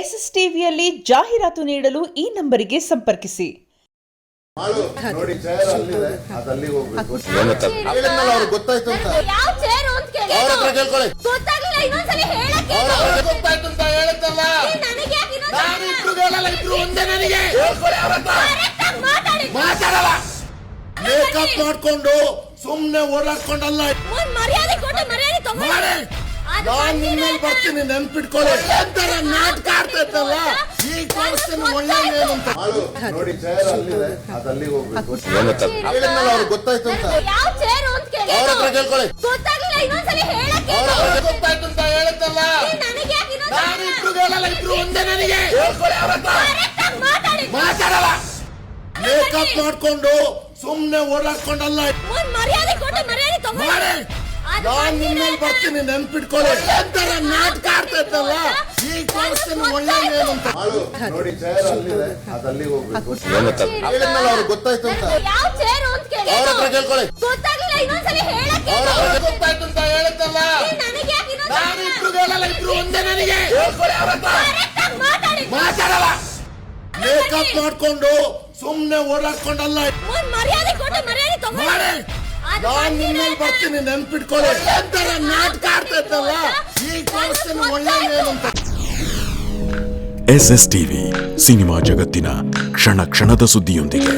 S S ಟಿವಿಯಲ್ಲಿ ಜಾಹೀರಾತು ನೀಡಲು ಈ ನಂಬರಿಗೆ ಸಂಪರ್ಕಿಸಿ. ಮೇಕಪ್ ಮಾಡ್ಕೊಂಡು ಸುಮ್ನೆ ಓಡಾಡ್ಕೊಂಡಲ್ಲ. ನಾನ್ ನಿನ್ನಲ್ಲಿ ಬರ್ತೀನಿ ನೆನ್ಪಿಟ್ಕೊಳ್ಳಿ. ನಾಟಕ ಆಡ್ತಾಯ್ತಲ್ಲ ಈ ತೋರಿಸ್ತೀನಿ ಒಳ್ಳೆ ಅಂತ. ನೋಡಿ ಚೇರ್ ಅಲ್ಲಿದೆ ಅದು ಅಲ್ಲಿಗೆ ಹೋಗ್ಬೇಕು. ಏನಂತ? ಹೇಳಿದ್ನಲ್ಲ ಅವ್ರಿಗೆ ಗೊತ್ತಾಯ್ತು ಅಂತ. ಯಾವ ಚೇರು ಅಂತ ಕೇಳಿ. ಅವ್ರ ಹತ್ರ ಕೇಳ್ಕೊಳ್ಳಿ. ಗೊತ್ತಾಗ್ಲಿಲ್ಲ ಇನ್ನೊಂದ್ಸಲಿ ಹೇಳಕ್ಕೆ ಅವ್ರ ಹತ್ರ ಗೊತ್ತಾಯ್ತು ಅಂತ ಹೇಳಿದ್ನಲ್ಲ. ನನಗೆ ಯಾಕೆ ನಾನು ಇಬ್ರು ಹೇಳಲ್ಲ ಇಬ್ರು ಒಂದೇ ನನಗೆ. ಹೇಳ್ಕೊಳ್ಳಿ ಅವ್ರ ಹತ್ರ. ಮಾತಾಡಿ. ಮಾತಾಡಲ್ಲ. ಮೇಕಪ್ ಮಾಡ್ಕೊಂಡು ಸುಮ್ನೆ ಓಡಾಡ್ಕೊಂಡಲ್ಲ. ಒಂದ್ ಮರ್ಯಾದೆ ಕೊಟ್ಟು ಮರ್ಯಾದೆ ತಗೊಂಡು ನಾನ್ ನಿನ್ನಲ್ಲಿ ಬರ್ತೀನಿ ನೆನ್ಪಿಟ್ಕೊಳ್ಳಿ. ನಾಟಕ ಆಡ್ತಾಯ್ತಲ್ಲ ಈ ಈಗ ತೋರಿಸ್ತೀನಿ ಒಳ್ಳೆ ನೋಡಿ ಚೇರ್ ಅಲ್ಲಿದೆ ಹೋಗ್ಬೇಕು ಅವ್ರಿಗೆ ಗೊತ್ತಾಯ್ತು ಅಂತ. ಯಾವ ಚೇರು ಅಂತ ಕೇಳಿ. ಅವ್ರ ಹತ್ರ ಕೇಳ್ಕೊಳ್ಳಿ. ಗೊತ್ತಾಗ್ಲಿಲ್ಲ ಇನ್ನೊಂದ್ಸಲಿ ಹೇಳಕ್ಕೆ ಅವ್ರ ಹತ್ರ ಗೊತ್ತಾಯ್ತು ಅಂತ ಹೇಳಿದ್ನಲ್ಲ ನನಗೆ ಯಾಕೆ ನಾನು ಇಬ್ರು ಹೇಳಲ್ಲ ಇಬ್ರು ಒಂದೇ ನನಗೆ. ಹೇಳ್ಕೊಳ್ಳಿ ಅವ್ರ ಹತ್ರ. ಮಾತಾಡಿ. ಮಾತಾಡಲ್ಲ. ಮೇಕಪ್ ಮಾಡ್ಕೊಂಡು ಸುಮ್ನೆ ಓಡಾಡ್ಕೊಂಡಲ್ಲ. ಒಂದ್ ಮರ್ಯಾದೆ ಕೊಟ್ಟು ಮರ್ಯಾದೆ ತಗೊಂಡು ನಾನ್ ನಿಮ್ಮಲ್ಲಿ ಬರ್ತೀನಿ ನೆನ್ಪಿಟ್ಕೊಳ್ಳಿ. ಎಂತರ ನಾಟಕ ಆಡ್ತೈತಲ್ಲ ಈ ಈಗ ತೋರಿಸ್ತೀನಿ ಒಳ್ಳೆ ಎಸ್ ಎಸ್ ಟಿವಿ ಸಿನಿಮಾ ಜಗತ್ತಿನ ಕ್ಷಣ ಕ್ಷಣದ ಸುದ್ದಿಯೊಂದಿಗೆ.